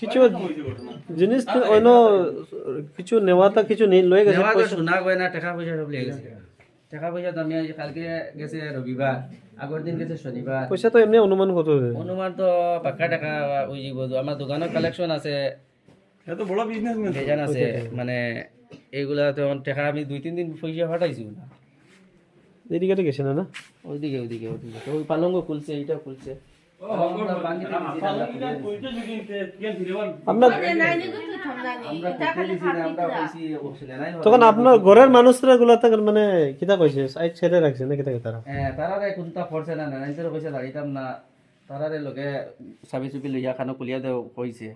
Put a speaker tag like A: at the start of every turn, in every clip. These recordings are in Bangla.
A: কিছু জিনিস অন্য কিছু নেওয়াটা কিছু নেই লয়ে গেছে
B: নেওয়া সোনা গয়না টাকা পয়সা সব লেগে গেছে টাকা পয়সা তো আমি কালকে গেছে রবিবার আগের দিন গেছে শনিবার
A: পয়সা তো এমনি অনুমান কত?
B: অনুমান তো পাক্কা টাকা ওই আমার দোকানের কালেকশন আছে
C: এত বড় বিজনেসম্যান
B: বেজান আছে মানে এইগুলা তো টাকা আমি দুই তিন দিন পয়সা ফাটাইছি না।
A: এদিকে তো গেছে না না?
B: ওইদিকে ওইদিকে ওইদিকে। তো ওই পালঙ্গ খুলছে এইটা খুলছে। কইছি,
A: তখন আপনার ঘরের মানুষরা গুলা তো মানে কিতা কইছে? সাইড ছেড়ে রাখছে না কিতা তারা?
B: হ্যাঁ তারারে কোনটা পড়ছে না না তোর পয়সা দাঁড়িতাম না। তারারে লোকে চাবি চুপি লইয়া খানো কুলিয়া দেও কইছে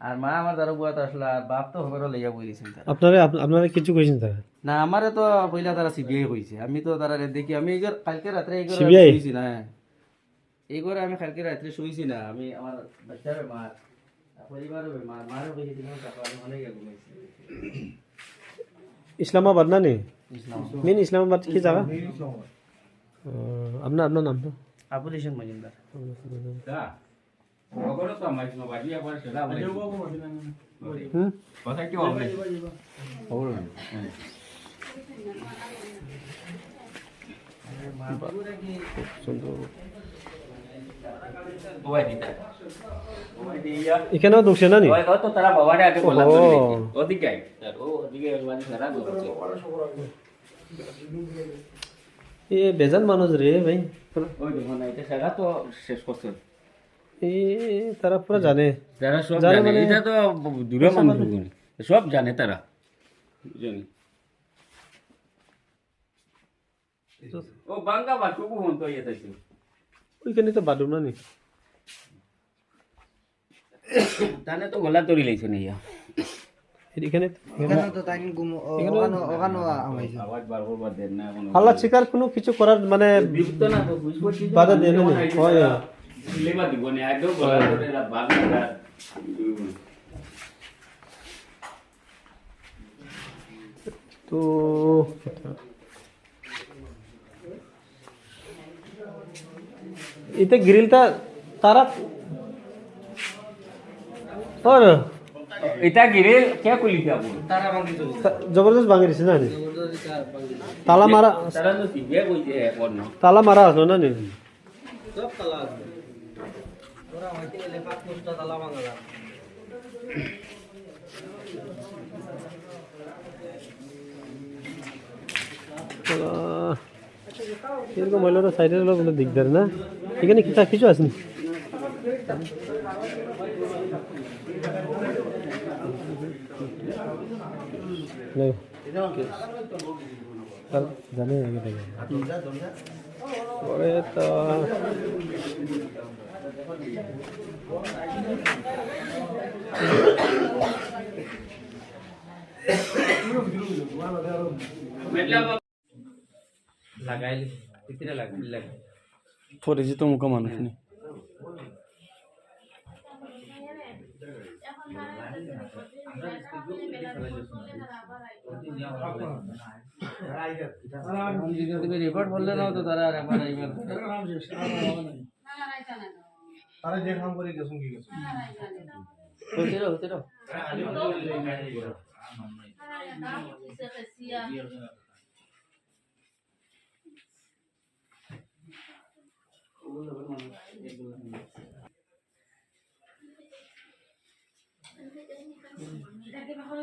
B: আর মা আমার দারু বুয়াতে আসলো আর বাপ তো খবরও লইয়া বই দিয়েছেন তারা
A: আপনারা আপ- আপনারা কিছু কইছেন তারা
B: না আমারে তো পয়লা তারা সিবিআই কইছে। আমি তো তারা দেখি আমি এগর কালকে রাত্রে এগর
A: CBI?
B: শুইছি না। এগর আমি কালকে রাত্রে শুইছি না। আমি আমার বাচ্চার বেমার পরিবারের বেমার মারও কইছে দিলাম টাকা আমি অনেক ঘুমাইছি।
A: ইসলামাবাদ না নি?
B: ইসলাম
A: মেন ইসলামাবাদ কি জায়গা আপনার আপনার নাম তো
B: আবুল হোসেন মজুমদার
C: দা ওগরে তো আমার কোনো বাড়ি আবার সেটা বলে
A: হুম
C: কথা কি হবে
A: সুন্দর
C: ওই দিতা ওই দিয়া
A: এখানেও ঢুকছে না নি
C: ওই তো তারা বাবারে আগে বলা
A: ও।
C: করে ওদিকে আই স্যার ও ওদিকে বাড়ি সারা দৌড়ছে
A: এ বেজান মানুষ রে ভাই
C: ওই দেখুন এটা সারা তো শেষ করছে
A: এ তারা পুরো জানে
C: তারা সব
A: জানে
C: জানে
A: মানে-
C: এটা তো দূরে মানুষ সব জানে তারা জানি ও বাঙ্গা বা কুকু হন তো ইয়ে তাইছে
A: ওইখানে তো বাদুম না নি
C: তানে তো গলা তরি লাইছে নি ইয়া
A: এখানে
C: দেন
A: হাল্লা শিকার কোনো কিছু করার মানে বাধা দেয় না নি?
C: লেবা দিব নে আগে গলা ধরে লা বাগ লাগা
A: তো ইতে গ্রিলটা তারা
C: এটা গিরে কে কুলিতে আপু
B: তারা ভাঙি তো
A: জবরদস্ত ভাঙি দিছে না? নি তালা মারা
C: তারা তো সিবে কইছে অন্য
A: তালা মারা আসলো না নি?
B: সব তালা আছে। ওরা হইতে গেলে পাঁচ দশটা তালা ভাঙা
A: এরকম সাইডের হলো কোনো দিকদার না? এখানে কিতা কিছু আসেনি নাই। তার জানে আগে পরে তো
B: লাগাইলি লাগাই
A: পরিচিত মুখ মানুষ নেই
B: রিপোর্ট বললে না তো তারা আর একবার আইবে না। হইতে রো, হইতে রো।